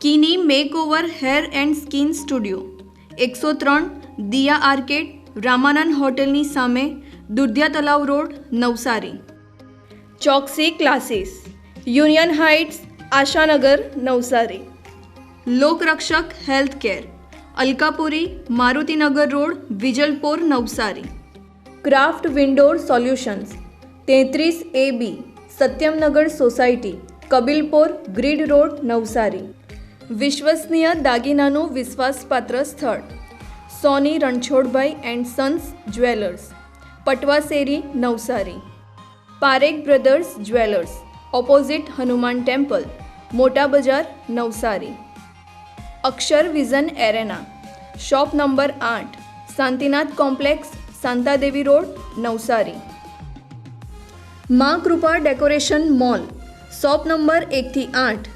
કિની makeover hair and skin studio એકસો ત્રણ દિયા arcade Ramanand હોટેલની સામે, Dudhiya Talav road, Navsari. Choksi classes union heights Ashanagar, Navsari. Lokrakshak health care Alkapuri, Marutinagar road, Vijalpor, Navsari. Craft windoor solutions તેત્રીસ A B Satyamnagar society Kabilpor, grid road, Navsari. વિશ્વસનીય દાગીનાનું વિશ્વાસપાત્ર સ્થળ. Soni Ranchhodbhai and sons jewellers. Patvaseri Navsari. Parekh brothers jewellers. Opposite Hanuman temple. Mota Bazar, Navsari. Akshar vision arena. Shop number આઠ. Shantinath complex, Shantadevi road, Navsari. Maa Krupa decoration mall. Shop number એકથી આઠ.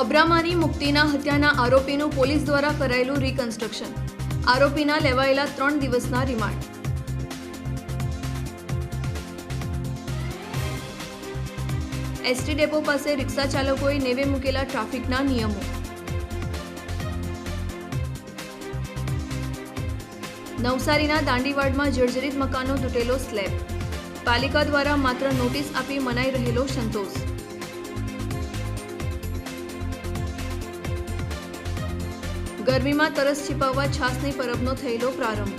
અબ્રામાની મુક્તિના હત્યાના આરોપીનું police દ્વારા કરાયેલું reconstruction આરોપીના લેવાયેલા ત્રણ દિવસના remand. ST depot પાસે રિક્ષા ચાલકોએ નેવે મૂકેલા ટ્રાફિકના નિયમો. નવસારીના દાંડીવાડમાં જર્જરિત મકાનનો તૂટેલો સ્લેબ. પાલિકા દ્વારા માત્ર નોટિસ આપી મનાઈ રહેલો સંતોષ. ગરમીમાં તરસ છીપાવવા છાસની પરબનો થયેલો પ્રારંભ.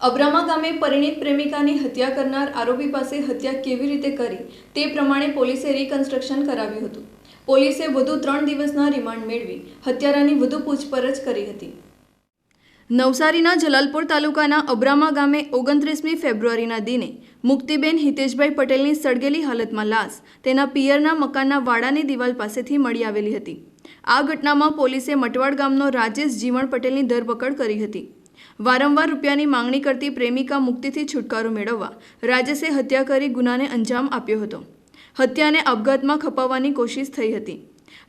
અબ્રામા ગામે પરિણીત પ્રેમિકાની હત્યા કરનાર આરોપી પાસે હત્યા કેવી રીતે કરી તે પ્રમાણે પોલીસે રિકન્સ્ટ્રક્શન કરાવ્યું હતું. પોલીસે વધુ ત્રણ દિવસના રિમાન્ડ મેળવી હત્યારાની વધુ પૂછપરછ કરી હતી. નવસારીના જલાલપુર તાલુકાના અબ્રામા ગામે ઓગણત્રીસમી ફેબ્રુઆરીના દિને મુક્તિબેન હિતેશભાઈ પટેલની સળગેલી હાલતમાં લાશ તેના પિયરના મકાનના વાડાની દિવાલ પાસેથી મળી આવેલી હતી. આ ઘટનામાં પોલીસે મટવાડ ગામનો રાજેશ જીવણ પટેલની ધરપકડ કરી હતી. વારંવાર રૂપિયાની માંગણી કરતી પ્રેમિકા મુક્તિથી છુટકારો મેળવવા રાજેશે હત્યા કરી ગુનાને અંજામ આપ્યો હતો. હત્યાને અપઘાતમાં ખપાવવાની કોશિશ થઈ હતી.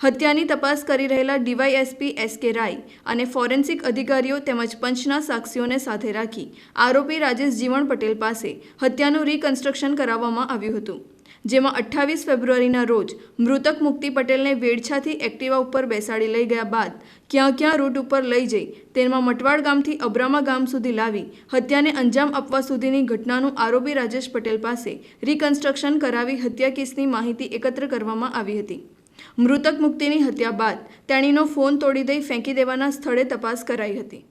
હત્યાની તપાસ કરી રહેલા ડીવાયએસપી એસ કે રાય અને ફોરેન્સિક અધિકારીઓ તેમજ પંચના સાક્ષીઓને સાથે રાખી આરોપી રાજેશ જીવણ પટેલ પાસે હત્યાનું રિકન્સ્ટ્રક્શન કરાવવામાં આવ્યું હતું. જેમાં અઠ્ઠાવીસ ફેબ્રુઆરીના રોજ મૃતક મુક્તિ પટેલને વેડછાથી એક્ટિવા ઉપર બેસાડી લઈ ગયા બાદ ક્યાં ક્યાં રૂટ ઉપર લઈ જઈ તેમાં મટવાડ ગામથી અબ્રામા ગામ સુધી લાવી હત્યાને અંજામ આપવા સુધીની ઘટનાનું આરોપી રાજેશ પટેલ પાસે રિકન્સ્ટ્રક્શન કરાવી હત્યા કેસની માહિતી એકત્ર કરવામાં આવી હતી. મૃતક મુક્તિની હત્યા બાદ તેણીનો ફોન તોડી દઈ ફેંકી દેવાના સ્થળે તપાસ કરાઈ હતી.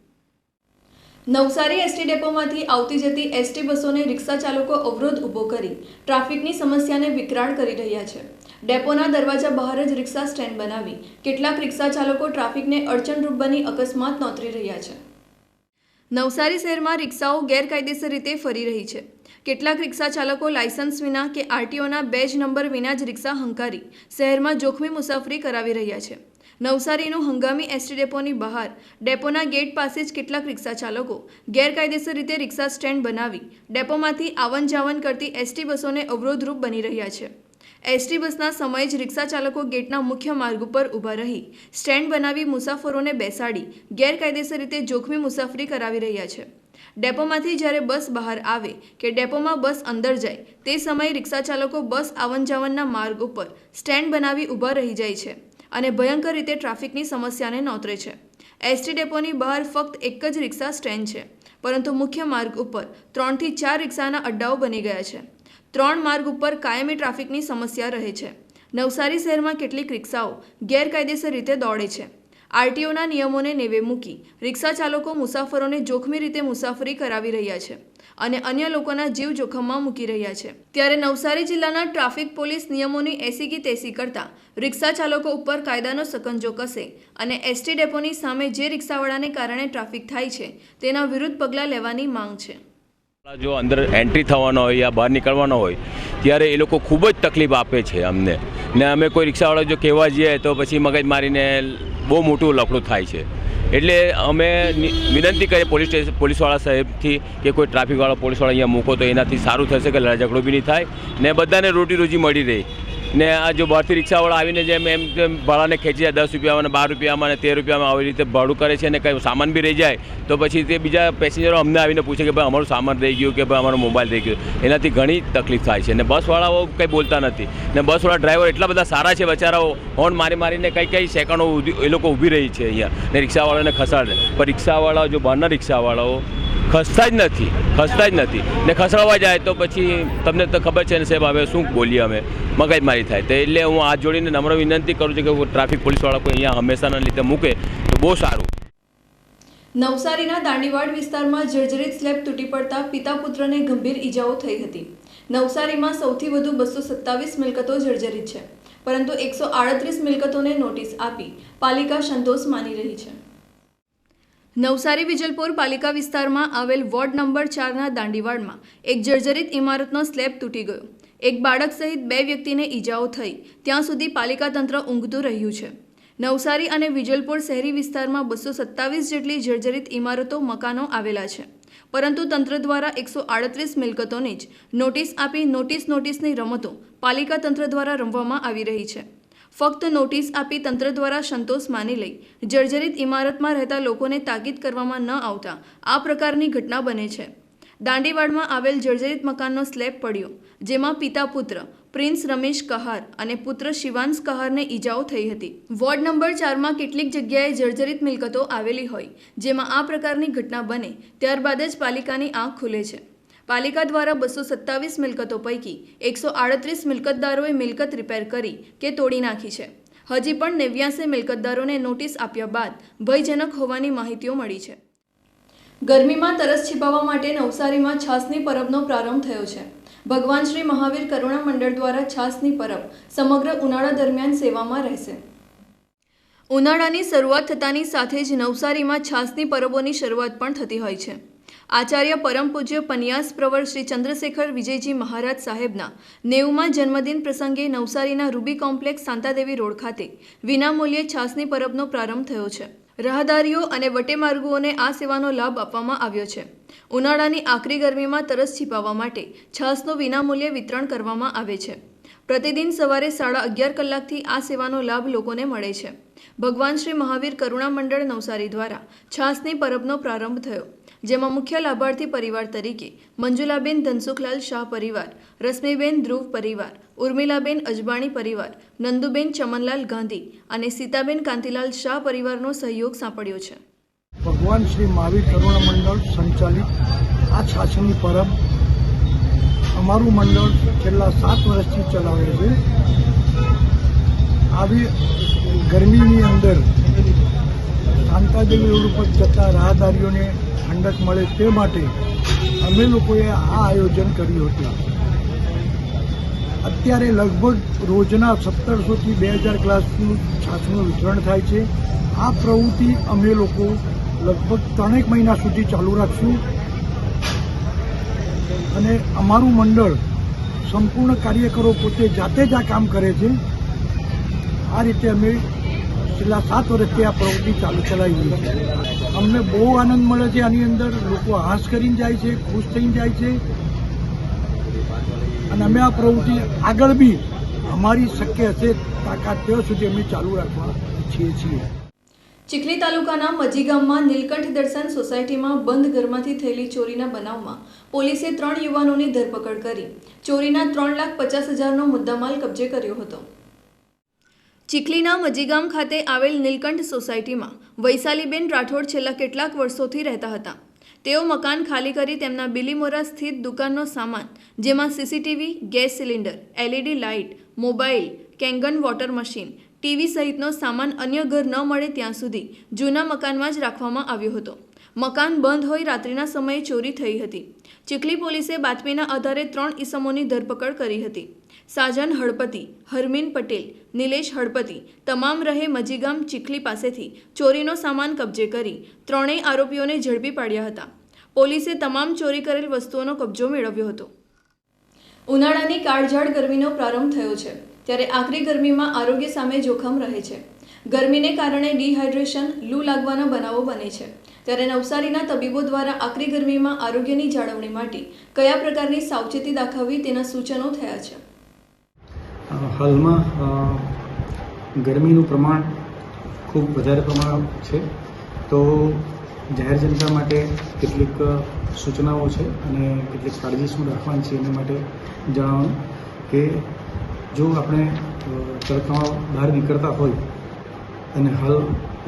નવસારી એસટી ડેપોમાંથી આવતી જતી એસટી બસોને રિક્ષા ચાલકો અવરોધ ઊભો કરી ટ્રાફિકની સમસ્યાને વિકરાળ કરી રહ્યા છે. ડેપોના દરવાજા બહાર જ રિક્ષા સ્ટેન્ડ બનાવી કેટલાક રિક્ષા ચાલકો ટ્રાફિકને અડચણરૂપ બની અકસ્માત નોતરી રહ્યા છે. નવસારી શહેરમાં રિક્ષાઓ ગેરકાયદેસર રીતે ફરી રહી છે. કેટલાક રિક્ષા ચાલકો લાયસન્સ વિના કે આરટીઓના બેજ નંબર વિના જ રિક્ષા હંકારી શહેરમાં જોખમી મુસાફરી કરાવી રહ્યા છે. નવસારીનું હંગામી એસટી ડેપોની બહાર, ડેપોના ગેટ પાસે જ કેટલાક રિક્ષા ચાલકો ગેરકાયદેસર રીતે રિક્ષા સ્ટેન્ડ બનાવી ડેપોમાંથી આવન જાવન કરતી એસટી બસોને અવરોધરૂપ બની રહ્યા છે. એસટી બસના સમયે જ રિક્ષા ચાલકો ગેટના મુખ્ય માર્ગ ઉપર ઊભા રહી સ્ટેન્ડ બનાવી મુસાફરોને બેસાડી ગેરકાયદેસર રીતે જોખમી મુસાફરી કરાવી રહ્યા છે. ડેપોમાંથી જ્યારે બસ બહાર આવે કે ડેપોમાં બસ અંદર જાય, તે સમયે રિક્ષા ચાલકો બસ આવન જાવનના માર્ગ ઉપર સ્ટેન્ડ બનાવી ઊભા રહી જાય છે અને ભયંકર રીતે ટ્રાફિકની સમસ્યાને નોતરે છે. એસટી ડેપોની બહાર ફક્ત એક જ રિક્ષા સ્ટેન્ડ છે, પરંતુ મુખ્ય માર્ગ ઉપર ત્રણથી ચાર રિક્ષાના અડ્ડાઓ બની ગયા છે. ત્રણ માર્ગ ઉપર કાયમી ટ્રાફિકની સમસ્યા રહે છે. નવસારી શહેરમાં કેટલીક રિક્ષાઓ ગેરકાયદેસર રીતે દોડે છે. આરટીઓના નિયમોને નેવે મૂકી રિક્ષા ચાલકો મુસાફરોને જોખમી રીતે મુસાફરી કરાવી રહ્યા છે અને અન્ય લોકોના જીવ જોખમમાં મૂકી રહ્યા છે. ત્યારે નવસારી જિલ્લાના ટ્રાફિક પોલીસ નિયમોની એસી કી તેસી કરતા રિક્ષા ચાલકો ઉપર કાયદાનો સકંજો કસે અને એસટી ડેપોની સામે જે રિક્ષાવાળાને કારણે ટ્રાફિક થાય છે તેના વિરુદ્ધ પગલાં લેવાની માંગ છે. જો અંદર એન્ટ્રી થવાનો હોય યા બહાર નીકળવાનો હોય, ત્યારે એ લોકો ખૂબ જ તકલીફ આપે છે અમને. ને અમે કોઈ રિક્ષાવાળા જો કહેવા જઈએ તો પછી મગજ મારીને બહુ મોટું લફડું થાય છે. એટલે અમે વિનંતી કરીએ પોલીસ સ્ટેશન પોલીસવાળા સાહેબથી કે કોઈ ટ્રાફિકવાળા પોલીસવાળા અહીંયા મૂકો તો એનાથી સારું થશે કે લડાઈ ઝઘડો બી નહીં થાય ને બધાને રોટી રોજી મળી રહે. ને આ જો બહારથી રિક્ષાવાળા આવીને જેમ એમ તેમ ભાડાને ખેંચી જાય, દસ રૂપિયામાં બાર રૂપિયામાં અને તેર રૂપિયામાં આવી રીતે ભાડું કરે છે ને કંઈ સામાન બી રહી જાય, તો પછી તે બીજા પેસેન્જરો અમને આવીને પૂછે કે ભાઈ અમારું સામાન રહી ગયું કે ભાઈ અમારો મોબાઈલ રહી ગયો. એનાથી ઘણી તકલીફ થાય છે. અને બસવાળાઓ કંઈ બોલતા નથી. ને બસવાળા ડ્રાઈવર એટલા બધા સારા છે બચારાઓ, હોર્ન મારી મારીને કઈ કઈ સેકન્ડો એ લોકો ઊભી રહી છે અહીંયા. ને રિક્ષાવાળાને ખસાડે. પણ રિક્ષાવાળા, જો બહારના રિક્ષાવાળાઓ ખસતા જ નથી, ખસતા જ નથી. ને ખસડવા જાય તો પછી તમને તો ખબર છે ને સાહેબ, હવે શું બોલીએ અમે? મગજમારી થાય. તો એટલે હું હાથ જોડીને નમ્ર વિનંતી કરું છું કે ટ્રાફિક પોલીસવાળા કોઈ અહીંયા હંમેશાના લીધે મૂકે, તો બહુ સારું. નવસારીના દાંડીવાડ વિસ્તારમાં જર્જરિત સ્લેબ તૂટી પડતા પિતા પુત્રને ગંભીર ઈજાઓ થઈ હતી. નવસારીમાં સૌથી વધુ બસો સત્તાવીસ મિલકતો જર્જરિત છે, પરંતુ એકસો આડત્રીસ મિલકતોને નોટિસ આપી પાલિકા સંતોષ માની રહી છે. નવસારી વિજલપુર પાલિકા વિસ્તારમાં આવેલ વોર્ડ નંબર ચારના દાંડીવાડમાં એક જર્જરિત ઇમારતનો સ્લેબ તૂટી ગયો. એક બાળક સહિત બે વ્યક્તિને ઈજાઓ થઈ. ત્યાં સુધી પાલિકા તંત્ર ઊંઘતું રહ્યું છે. નવસારી અને વિજલપુર શહેરી વિસ્તારમાં બસો સત્તાવીસ જેટલી જર્જરિત ઇમારતો મકાનો આવેલા છે. પરંતુ તંત્ર દ્વારા એકસો આડત્રીસ મિલકતોને જ નોટિસ આપી નોટિસ નોટિસની રમતો પાલિકા તંત્ર દ્વારા રમવામાં આવી રહી છે. ફક્ત નોટિસ આપી તંત્ર દ્વારા સંતોષ માની લઈ, જર્જરિત ઇમારતમાં રહેતા લોકોને તાકીદ કરવામાં ન આવતા, આ પ્રકારની ઘટના બને છે. દાંડીવાડમાં આવેલ જર્જરિત મકાનનો સ્લેબ પડ્યો, જેમાં પિતા પુત્ર, પ્રિન્સ રમેશ કહાર અને પુત્ર શિવાંશ કહારને ઈજાઓ થઈ હતી. વોર્ડ નંબર ચારમાં કેટલીક જગ્યાએ જર્જરિત મિલકતો આવેલી હોય, જેમાં આ પ્રકારની ઘટના બને, ત્યારબાદ જ પાલિકાની આંખ ખુલે છે. પાલિકા દ્વારા બસો સત્તાવીસ મિલકતો પૈકી એકસો આડત્રીસ મિલકતદારોએ મિલકત રિપેર કરી કે તોડી નાખી છે. હજી પણ નેવ્યાસી મિલકતદારોને નોટિસ આપ્યા બાદ ભયજનક હોવાની માહિતીઓ મળી છે. ગરમીમાં તરસ છીપાવવા માટે નવસારીમાં છાસની પરબનો પ્રારંભ થયો છે. ભગવાન શ્રી મહાવીર કરુણા મંડળ દ્વારા છાસની પરબ સમગ્ર ઉનાળા દરમિયાન સેવામાં રહેશે. ઉનાળાની શરૂઆત થતાની સાથે જ નવસારીમાં છાસની પરબોની શરૂઆત પણ થતી હોય છે. આચાર્ય પરમ પૂજ્ય પન્યાસ પ્રવર શ્રી ચંદ્રશેખર વિજયજી મહારાજ સાહેબના નેવુંમાં જન્મદિન પ્રસંગે નવસારીના રૂબી કોમ્પ્લેક્સ શાંતાદેવી રોડ ખાતે વિનામૂલ્યે છાસની પરબનો પ્રારંભ થયો છે. રાહદારીઓ અને વટેમાર્ગુઓને આ સેવાનો લાભ આપવામાં આવ્યો છે. ઉનાળાની આકરી ગરમીમાં તરસ છીપાવવા માટે છાસનું વિનામૂલ્યે વિતરણ કરવામાં આવે છે. પ્રતિદિન સવારે સાડા અગિયાર કલાકથી આ સેવાનો લાભ લોકોને મળે છે. ભગવાન શ્રી મહાવીર કરુણા મંડળ નવસારી દ્વારા છાસની પરબનો પ્રારંભ થયો. જેમાં મુખ્ય લાભાર્થી પરિવાર તરીકે મંજુલાબેન ધનસુખલાલ શાહ પરિવાર, રશ્મિબેન ધ્રુવ પરિવાર, ઉર્મિલાબેન અજબાણી પરિવાર, નંદુબેન ચમનલાલ ગાંધી અને સીતાબેન કાંતિલાલ શાહ પરિવારનો સહયોગ સાંપડ્યો છે. ભગવાન શ્રી મહાવીર કરુણા મંડળ સંચાલિત આ છાછની પરબ અમારું મંડળ છેલ્લા સાત વર્ષથી ચલાવે છે. આવી ગરમીની અંદર શાંતાદેવી રોડ ઉપર જતા રાહદારીઓને ઠંડક મળે તે માટે અમે લોકોએ આ આયોજન કર્યું હતું. અત્યારે લગભગ રોજના સત્તરસોથી બે હજાર ગ્લાસનું છાસનું વિતરણ થાય છે. આ પ્રવૃત્તિ અમે લોકો લગભગ ત્રણેક મહિના સુધી ચાલુ રાખશું. અને અમારું મંડળ સંપૂર્ણ કાર્યકરો પોતે જાતે જ આ કામ કરે છે. આ રીતે અમે છેલ્લા સાત વર્ષથી આ પ્રવૃત્તિ ચાલુ ચલાવી છે. અમને બહુ આનંદ મળે છે આની અંદર. લોકો હાશ કરીને જાય છે, ખુશ થઈને જાય છે. અને અમે આ પ્રવૃત્તિ આગળ બી અમારી શક્ય હશે તાકાત ત્યાં સુધી અમે ચાલુ રાખવા ઈચ્છીએ છીએ. ચીખલી તાલુકાના મજી ગામમાં નીલકંઠ દર્શન સોસાયટીમાં બંધ ઘરમાંથી થયેલી ચોરીના બનાવમાં પોલીસે ત્રણ યુવાનોની ધરપકડ કરી. ચોરીના ત્રણ લાખ પચાસ હજારનો મુદ્દામાલ કબજે કર્યો હતો. ચીખલીના મજીગામ ખાતે આવેલ નીલકંઠ સોસાયટીમાં વૈશાલીબેન રાઠોડ છેલ્લા કેટલાક વર્ષોથી રહેતા હતા. તેઓ મકાન ખાલી કરી તેમના બિલીમોરા સ્થિત દુકાનનો સામાન, જેમાં CCTV, gas cylinder, LED light mobile Kangen water machine, TV સહિતનો સામાન અન્ય ઘર ન મળે ત્યાં સુધી જૂના મકાનમાં જ રાખવામાં આવ્યો હતો. મકાન બંધ હોઈ રાત્રિના સમયે ચોરી થઈ હતી. ચીખલી પોલીસે બાતમીના આધારે ત્રણ ઈસમોની ધરપકડ કરી હતી. સાજન હળપતિ, હરમીન પટેલ, નિલેશ હળપતિ, તમામ રહે મજીગામ ચીખલી પાસેથી ચોરીનો સામાન કબજે કરી ત્રણેય આરોપીઓને ઝડપી પાડ્યા હતા. પોલીસે તમામ ચોરી કરેલ વસ્તુઓનો કબજો મેળવ્યો હતો. ઉનાળાની કાળઝાળ ગરમીનો પ્રારંભ થયો છે, ત્યારે આકરી ગરમીમાં આરોગ્ય સામે જોખમ રહે છે. ગરમીને કારણે ડિહાઇડ્રેશન, લૂ લાગવાના બનાવો બને છે. ત્યારે નવસારીના તબીબો દ્વારા આકરી ગરમીમાં આરોગ્યની જાળવણી માટે કયા પ્રકારની સાવચેતી દાખવવી તેના સૂચનો થયા છે. હાલમાં ગરમીનું પ્રમાણ ખૂબ વધારે પ્રમાણ છે. તો જાહેર જનતા માટે કેટલીક સૂચનાઓ છે અને કેટલીક કાળજી શું રાખવાની છે એના માટે જણાવવાનું કે જો આપણે તડકામાં બહાર નીકળતા હોય અને હાલ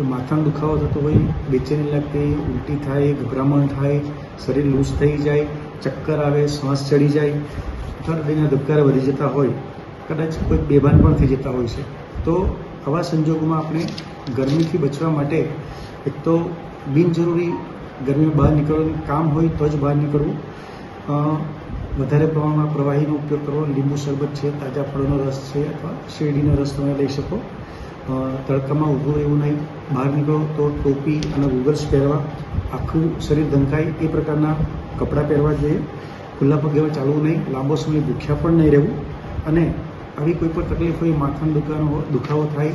માથાનો દુખાવો થતો હોય, બેચેની લાગતી, ઉલટી થાય, ગભરામણ થાય, શરીર લૂઝ થઈ જાય, ચક્કર આવે, શ્વાસ ચડી જાય હૃદયના ધબકારા વધી જતા હોય, કદાચ કોઈ બેભાન પણ થઈ જતા હોય છે. તો આવા સંજોગોમાં આપણે ગરમીથી બચવા માટે એક તો બિનજરૂરી ગરમીમાં બહાર નીકળવાનું કામ હોય તો જ બહાર નીકળવું. વધારે પ્રમાણમાં પ્રવાહીનો ઉપયોગ કરવો, લીંબુ શરબત છે, તાજા ફળોનો રસ છે, અથવા શેરડીનો રસ તમે લઈ શકો. તડકામાં ઊભું રહેવું નહીં. બહાર નીકળો તો ટોપી અને ગૂગલ્સ પહેરવા. આખું શરીર ઢંકાય એ પ્રકારના કપડાં પહેરવા જોઈએ. ખુલ્લા પગેમાં ચાલવું નહીં. લાંબો સમય ભૂખ્યા પણ નહીં રહેવું. અને આવી કોઈ પણ તકલીફ હોય માથાનો દુકાનો દુખાવો થાય,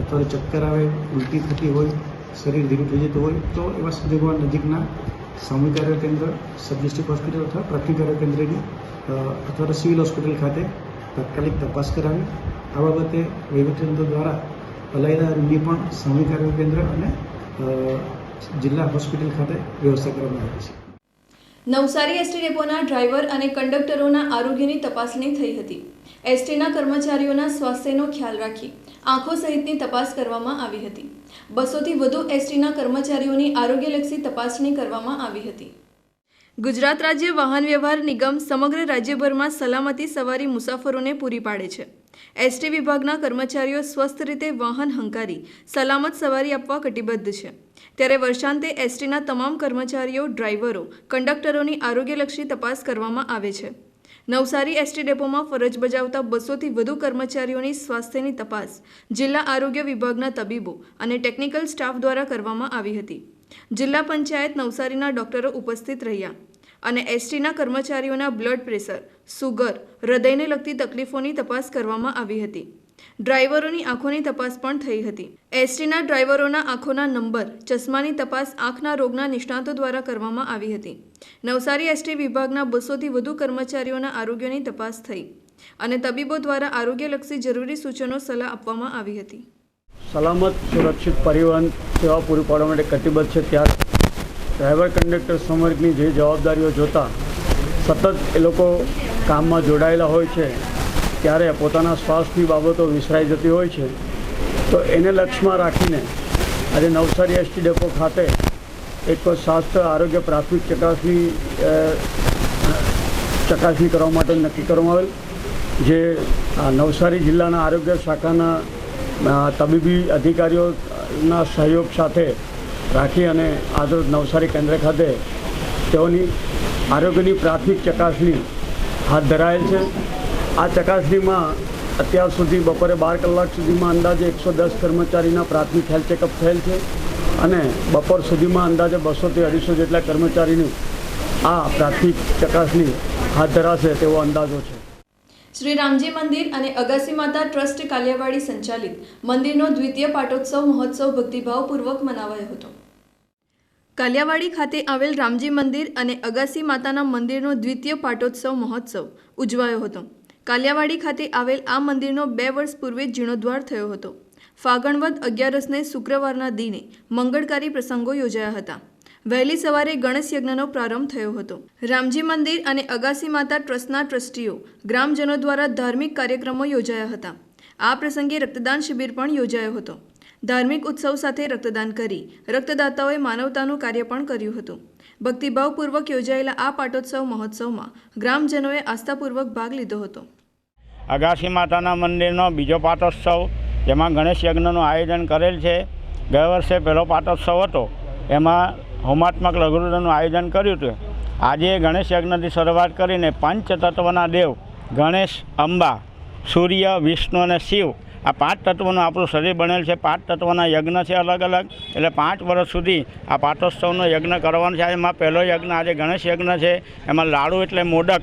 અથવા ચક્કર આવે, ઉલટી થતી હોય, શરીર ધીરું થઈ જતું હોય, તો એવા સંજોગોમાં નજીકના સામૂહિક આરોગ્ય કેન્દ્ર સબ ડિસ્ટ્રિક્ટ હોસ્પિટલ અથવા પ્રાથમિક આરોગ્ય કેન્દ્રની અથવા તો સિવિલ હોસ્પિટલ ખાતે તાત્કાલિક તપાસ કરાવી. આ બાબતે વહીવટીતંત્ર દ્વારા અલાયદા રૂમની પણ સામૂહિક આરોગ્ય કેન્દ્ર અને જિલ્લા હોસ્પિટલ ખાતે વ્યવસ્થા કરવામાં આવી છે. નવસારી એસટી ડેપોના ડ્રાઈવર અને કંડક્ટરોના આરોગ્યની તપાસણી થઈ હતી. એસટીના કર્મચારીઓના સ્વાસ્થ્યનો ખ્યાલ રાખી આંખો સહિતની તપાસ કરવામાં આવી હતી. બસોથી વધુ એસટીના કર્મચારીઓની આરોગ્યલક્ષી તપાસણી કરવામાં આવી હતી. ગુજરાત રાજ્ય વાહન વ્યવહાર નિગમ સમગ્ર રાજ્યભરમાં સલામતી સવારી મુસાફરોને પૂરી પાડે છે. એસટી વિભાગના કર્મચારીઓ સ્વસ્થ રીતે વાહન હંકારી, સલામત સવારી આપવા કટિબદ્ધ છે. ત્યારે વર્ષાંતે એસટીના તમામ કર્મચારીઓ, ડ્રાઈવરો, કંડક્ટરોની આરોગ્યલક્ષી તપાસ કરવામાં આવે છે. નવસારી એસટી ડેપોમાં ફરજ બજાવતા બસોથી વધુ કર્મચારીઓની સ્વાસ્થ્યની તપાસ જિલ્લા આરોગ્ય વિભાગના તબીબો અને ટેકનિકલ સ્ટાફ દ્વારા કરવામાં આવી હતી. જિલ્લા પંચાયત નવસારીના ડોક્ટરો ઉપસ્થિત રહ્યા. અને એસટીના કર્મચારીઓના બ્લડ પ્રેશર સુગર હૃદયને લગતી તકલીફોની તપાસ કરવામાં આવી હતી. ડ્રાઈવરોની આંખોની તપાસ પણ થઈ હતી. એસટીના ડ્રાઈવરોના આંખોના નંબર, ચશ્માની તપાસ આંખના રોગના નિષ્ણાતો દ્વારા કરવામાં આવી હતી. નવસારી એસટી વિભાગના બસોથી વધુ કર્મચારીઓના આરોગ્યની તપાસ થઈ અને તબીબો દ્વારા આરોગ્યલક્ષી જરૂરી સૂચનો સલાહ આપવામાં આવી હતી. સલામત, સુરક્ષિત પરિવહન સેવા પૂરી પાડવા માટે કટિબદ્ધ છે. ત્યારે ડ્રાઈવર કંડક્ટર સમર્ગની જે જવાબદારીઓ જોતા સતત એ લોકો કામમાં જોડાયેલા હોય છે, ત્યારે પોતાના સ્વાસ્થ્યની બાબતો વિસરાઈ જતી હોય છે. તો એને લક્ષ્યમાં રાખીને આજે નવસારી એસટી ડેપો ખાતે એક સ્વાસ્થ્ય આરોગ્ય પ્રાથમિક ચકાસણી ચકાસણી કરવા માટે નક્કી કરવામાં આવેલ, જે નવસારી જિલ્લાના આરોગ્ય શાખાના તબીબી અધિકારીઓના સહયોગ સાથે રાખી અને આજરોજ નવસારી કેન્દ્ર ખાતે તેઓની આરોગ્યની પ્રાથમિક ચકાસણી હાથ ધરાયેલ છે. આ ચકાસણીમાં અત્યાર સુધી બપોરે બાર કલાક સુધીમાં અંદાજે એકસો દસ કર્મચારીના પ્રાથમિક હેલ્થ ચેકઅપ થયેલ છે અને બપોર સુધીમાં અંદાજે બસોથી અઢીસો જેટલા કર્મચારીની આ પ્રાથમિક ચકાસણી હાથ ધરાશે તેવો અંદાજો છે. શ્રી રામજી મંદિર અને અગાસી માતા ટ્રસ્ટ કાલિયાવાડી સંચાલિત મંદિરનો દ્વિતીય પાટોત્સવ મહોત્સવ ભક્તિભાવપૂર્વક મનાવાયો હતો. કાલિયાવાડી ખાતે આવેલ રામજી મંદિર અને અગાસી માતાના મંદિરનો દ્વિતીય પાટોત્સવ મહોત્સવ ઉજવાયો હતો. કાલિયાવાડી ખાતે આવેલ આ મંદિરનો બે વર્ષ પૂર્વે જીર્ણોદ્વાર થયો હતો. ફાગણવદ અગિયારસને શુક્રવારના દિને મંગળકારી પ્રસંગો યોજાયા હતા. વહેલી સવારે ગણેશ યજ્ઞનો પ્રારંભ થયો હતો. રામજી મંદિર અને અગાસી માતા ટ્રસ્ટના ટ્રસ્ટીઓ ગ્રામજનો દ્વારા ધાર્મિક કાર્યક્રમો યોજાયા હતા. આ પ્રસંગે રક્તદાન શિબિર પણ યોજાયો હતો. ધાર્મિક ઉત્સવ સાથે રક્તદાન કરી રક્તદાતાઓએ માનવતાનું કાર્ય પણ કર્યું હતું. ભક્તિભાવપૂર્વક યોજાયેલા આ પાટોત્સવ મહોત્સવમાં ગ્રામજનોએ આસ્થાપૂર્વક ભાગ લીધો હતો. અગાસી માતાના મંદિરનો બીજો પાટોત્સવ, જેમાં ગણેશ યજ્ઞનું આયોજન કરેલ છે. ગયા વર્ષે પહેલો પાટોત્સવ હતો. એમાં હોમાત્મક લઘુરુદનનું આયોજન કર્યું હતું. આજે ગણેશ યજ્ઞથી શરૂઆત કરીને પંચતત્વના દેવ ગણેશ, અંબા, સૂર્ય, વિષ્ણુ અને શિવ આ પાંચ તત્વોનું આપણું શરીર બનેલ છે. પાંચ તત્વોના યજ્ઞ છે અલગ અલગ. એટલે પાંચ વર્ષ સુધી આ પાટોત્સવનો યજ્ઞ કરવાનો છે. એમાં પહેલો યજ્ઞ આજે ગણેશ યજ્ઞ છે. એમાં લાડુ એટલે મોડક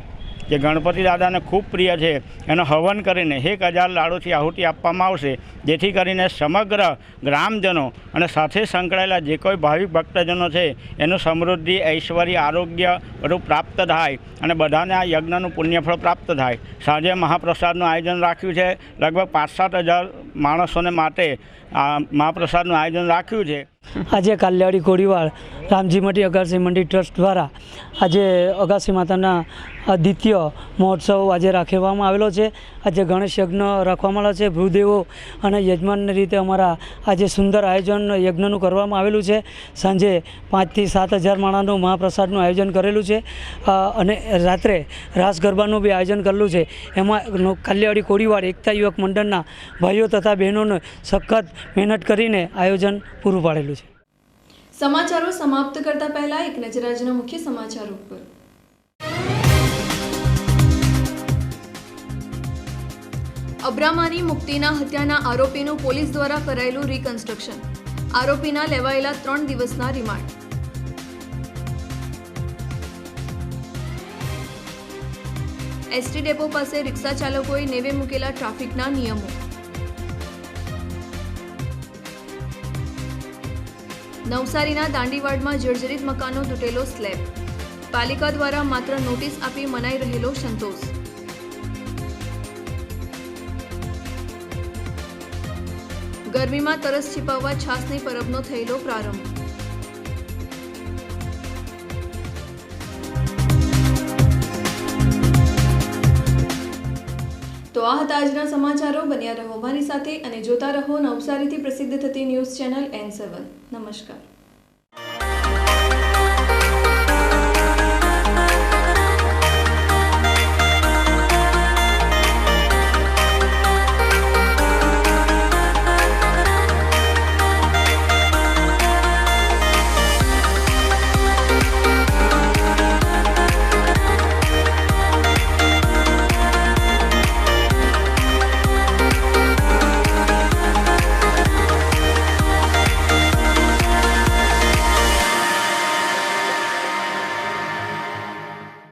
જે ગણપતિ દાદાને ખૂબ પ્રિય છે, એનો હવન કરીને એક હજાર લાડુથી આહુતિ આપવામાં આવશે, જેથી કરીને સમગ્ર ગ્રામજનો અને સાથે સંકળાયેલા જે કોઈ ભાવિક ભક્તજનો છે, એનું સમૃદ્ધિ, ઐશ્વર્ય, આરોગ્ય બધું પ્રાપ્ત થાય અને બધાને આ યજ્ઞનું પુણ્યફળ પ્રાપ્ત થાય. સાંજે મહાપ્રસાદનું આયોજન રાખ્યું છે. લગભગ પાંચ સાત હજાર માણસોને માટે આ મહાપ્રસાદનું આયોજન રાખ્યું છે. આજે કાલિયાડી કોડીવાળ રામજી મટી અગાસી મંડી ટ્રસ્ટ દ્વારા આજે અગાસી માતાના દ્વિતીય મહોત્સવ આજે રાખવામાં આવેલો છે. આજે ગણેશ યજ્ઞ રાખવામાં આવ્યો છે. ભૂદેવો અને યજમાનની રીતે અમારા આજે સુંદર આયોજન યજ્ઞનું કરવામાં આવેલું છે. સાંજે પાંચથી સાત હજાર માણાનું મહાપ્રસાદનું આયોજન કરેલું છે. અને રાત્રે રાસ ગરબાનું બી આયોજન કરેલું છે. એમાં કાલ્યાવાડી કોડીવાડ એકતા યુવક મંડળના ભાઈઓ તથા બહેનોને સખત મહેનત કરીને આયોજન પૂરું પાડેલું છે. સમાચારો સમાપ્ત કરતા પહેલા એક નજર આજના મુખ્ય સમાચારો પર અબ્રામાની મુક્તિના હત્યાના આરોપીનું પોલીસ દ્વારા કરાયેલું રિકન્સ્ટ્રક્શન આરોપીના લેવાયેલા ત્રણ દિવસના રિમાન્ડ. એસટી ડેપો પાસે રિક્ષા ચાલકોએ નેવે મૂકેલા ટ્રાફિકના નિયમો. નવસારીના દાંડીવાડમાં જર્જરિત મકાનો તૂટેલો સ્લેબ. પાલિકા દ્વારા માત્ર નોટિસ આપી મનાઈ રહેલો સંતોષ. ગરમીમાં તરસ છીપાવવા છાસની પરબનો થયેલો પ્રારંભ. તો આ હતા આજના સમાચારો. બન્યા રહો સાથે અને જોતા રહો નવસારીથી પ્રસિદ્ધ થતી ન્યૂઝ ચેનલ એન સેવન નમસ્કાર.